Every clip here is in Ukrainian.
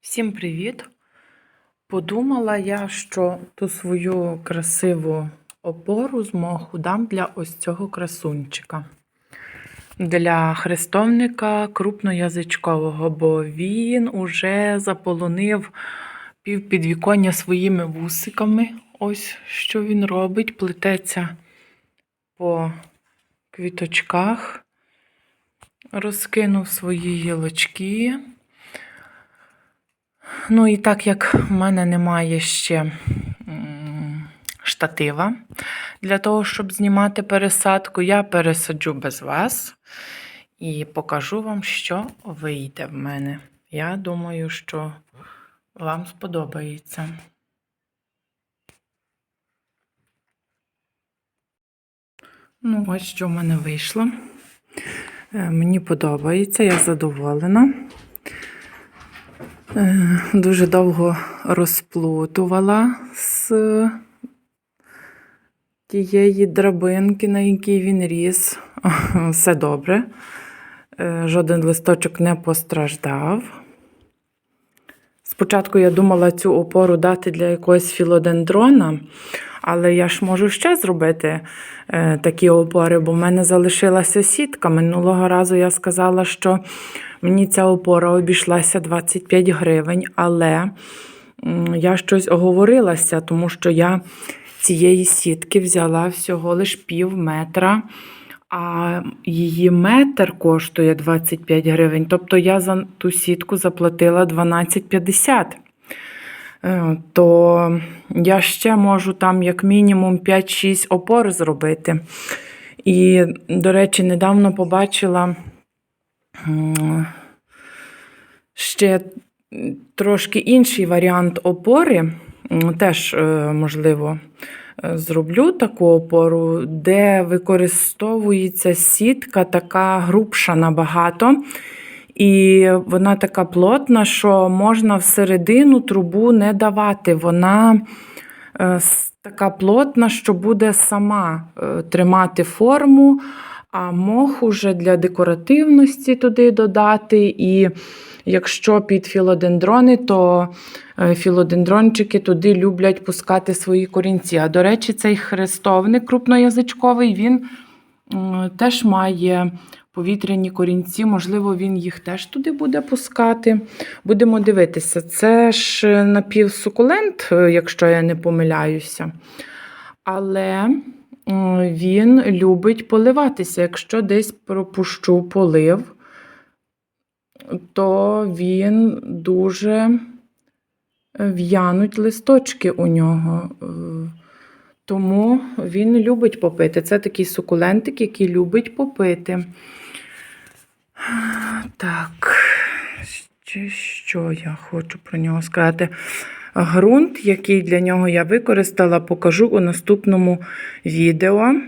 Всім привіт! Подумала я, що ту свою красиву опору з дам для ось цього красунчика. Для хрестовника крупноязичкового, бо він уже заполонив півпідвіконня своїми вусиками. Ось що він робить, плететься по квіточках, розкинув свої гілочки. Ну і так як в мене немає ще штатива для того, щоб знімати пересадку, я пересаджу без вас і покажу вам, що вийде в мене. Я думаю, що вам сподобається. Ну, ось що в мене вийшло. Е, Мені подобається, я задоволена. Е, Дуже довго розплутувала з тієї драбинки, на якій він ріс. Все добре. Е, Жоден листочок не постраждав. Спочатку я думала цю опору дати для якогось філодендрона, але я ж можу ще зробити е, такі опори, бо в мене залишилася сітка. Минулого разу я сказала, що мені ця опора обійшлася 25 гривень, але я щось оговорилася, тому що я цієї сітки взяла всього лиш пів метра, а її метр коштує 25 гривень. Тобто я за ту сітку заплатила 12,50. Е, То я ще можу там як мінімум 5-6 опор зробити. І, до речі, недавно побачила ще трошки інший варіант опори. Теж, е, можливо, зроблю таку опору, де використовується сітка, така грубша набагато. І вона така плотна, що можна всередину трубу не давати. Вона е, така плотна, що буде сама е, тримати форму, а мох уже для декоративності туди додати. І якщо під філодендрони, то е, філодендрончики туди люблять пускати свої корінці. А до речі, цей хрестовник крупноязичковий, він теж має повітряні корінці, можливо, він їх теж туди буде пускати. Будемо дивитися. Це ж напівсукулент, е, якщо я не помиляюся. Але він любить поливатися. Якщо десь пропущу полив, то він дуже в'януть листочки у нього. Е, Тому він любить попити. Це такий сукулентик, який любить попити. Так, ще що я хочу про нього сказати. Грунт, який для нього я використала, покажу у наступному відео.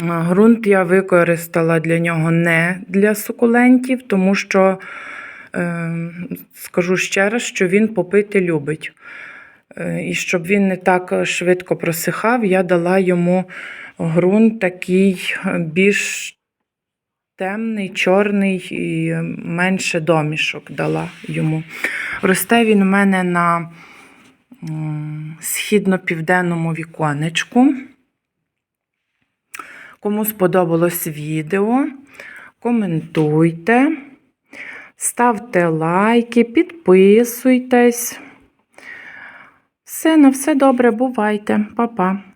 Грунт я використала для нього не для сукулентів, тому що, е, скажу ще раз, що він попити любить. Е, І щоб він не так швидко просихав, я дала йому ґрунт такий е, більш темний, чорний і менше домішок дала йому. Росте він у мене на східно-південному віконечку. Кому сподобалось відео, коментуйте, ставте лайки, підписуйтесь. Все, на все добре, бувайте, Па-па.